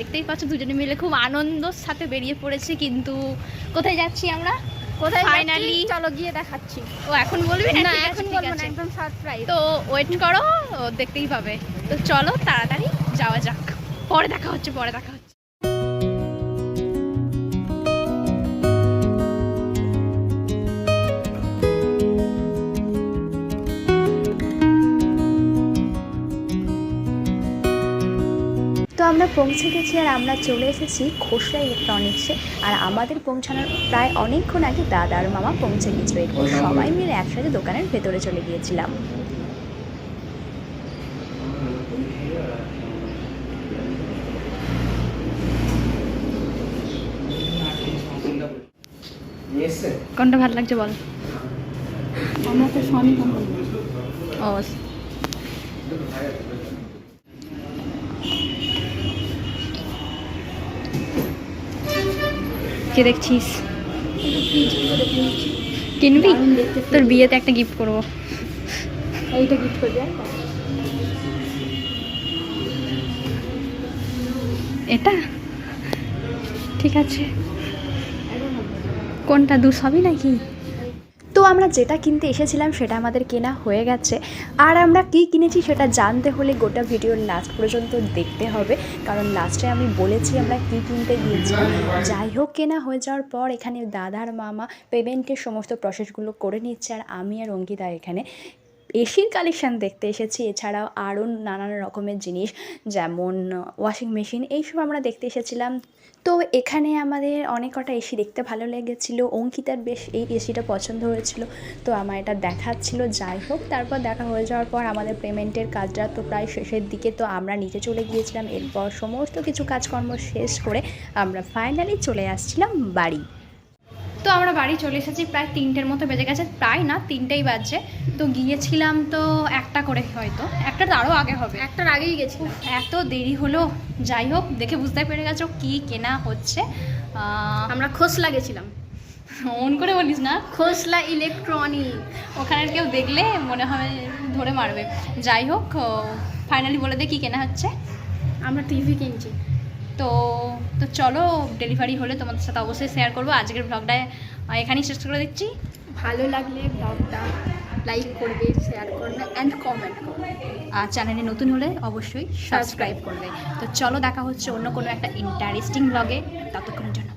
দেখতেই পাচ্ছ দুজনে মিলে খুব আনন্দর সাথে বেরিয়ে পড়েছে কিন্তু কোথায় যাচ্ছি আমরা? কোথায় ফাইনালি চলো গিয়ে দেখাচ্ছি। ও এখন বলবি? না এখন বলব না একদম সারপ্রাইজ তো ওয়েট করো দেখতেই পাবে। তো চলো তাড়াতাড়ি যাওয়া যাক। পরে দেখা হচ্ছে পরে দেখা আমরা পৌঁছে গেছি আর আমরা চলে এসেছি খোসরা ইলেকট্রনিক্সে। আর আমাদের পৌঁছানোর প্রায় অনেকক্ষণ আগে দাদা আর মামা পৌঁছে গেছিল। এরপর সবাই মিলে একসাথে দোকানের ভেতরে চলে গিয়েছিলাম। কোনটা ভালো লাগছে বল? আমরা তো সনি ও কে দেখছিস? কিনবি? তোর বিয়েতে একটা গিফট করব। এইটা গিফট করবে এটা? ঠিক আছে। কোনটা দু সবই নাকি? তো আমরা যেটা কিনতে এসেছিলাম সেটা আমাদের কেনা হয়ে গেছে। আর আমরা কি কিনেছি সেটা জানতে হলে গোটা ভিডিওর লাস্ট পর্যন্ত দেখতে হবে। কারণ লাস্টে আমি বলেছি আমরা কি কিনতে গিয়েছি যাই হোক, কেনা হয়ে যাওয়ার পর এখানে দাদার মামা পেমেন্টের সমস্ত প্রসেসগুলো করে নিচ্ছে। আর আমি আর অঙ্কিতা এখানে এসির কালেকশান দেখতে এসেছি। এছাড়াও আরও নানান রকমের জিনিস, যেমন ওয়াশিং মেশিন এইসব আমরা দেখতে এসেছিলাম। তো এখানে আমাদের অনেক কটা এসি দেখতে ভালো লেগেছিলো। অঙ্কিতার বেশ এই এসিটা পছন্দ হয়েছিল। তো আমার এটা দেখাচ্ছিল, যাই হোক, তারপর দেখা হয়ে যাওয়ার পর আমাদের পেমেন্টের কাজটা তো প্রায় শেষের দিকে, তো আমরা নিচে চলে গিয়েছিলাম। এরপর সমস্ত কিছু কাজকর্ম শেষ করে আমরা ফাইনালি চলে আসছিলাম বাড়ি। তো আমরা বাড়ি চলে এসেছি প্রায় তিনটের মতো বেজে গেছে প্রায় না তিনটেই বাজছে। তো গিয়েছিলাম তো একটা করে হয়তো একটা তারও আগে হবে। একটার আগেই গেছি এত দেরি হলো যাই হোক দেখে বুঝতে পেরে গেছো কি কেনা হচ্ছে। আমরা খোসলা গেছিলাম। অন করে বলিস না। খোসলা ইলেকট্রনিক। ওখানে কেউ দেখলে মনে হয় ধরে মারবে। যাই হোক ফাইনালি বলে দে কি কেনা হচ্ছে। আমরা টিভি কিনছি। তো তো চলো ডেলিভারি হলে তোমাদের সাথে অবশ্যই শেয়ার করব। আজকের ব্লগটা এখানেই শেষ করে দিচ্ছি। ভালো লাগলে ব্লগটা লাইক করবে শেয়ার করবে অ্যান্ড কমেন্ট করবে। আর চ্যানেলে নতুন হলে অবশ্যই সাবস্ক্রাইব করবে। তো চলো দেখা হচ্ছে অন্য কোনো একটা ইন্টারেস্টিং ব্লগে ততক্ষণের জন্য।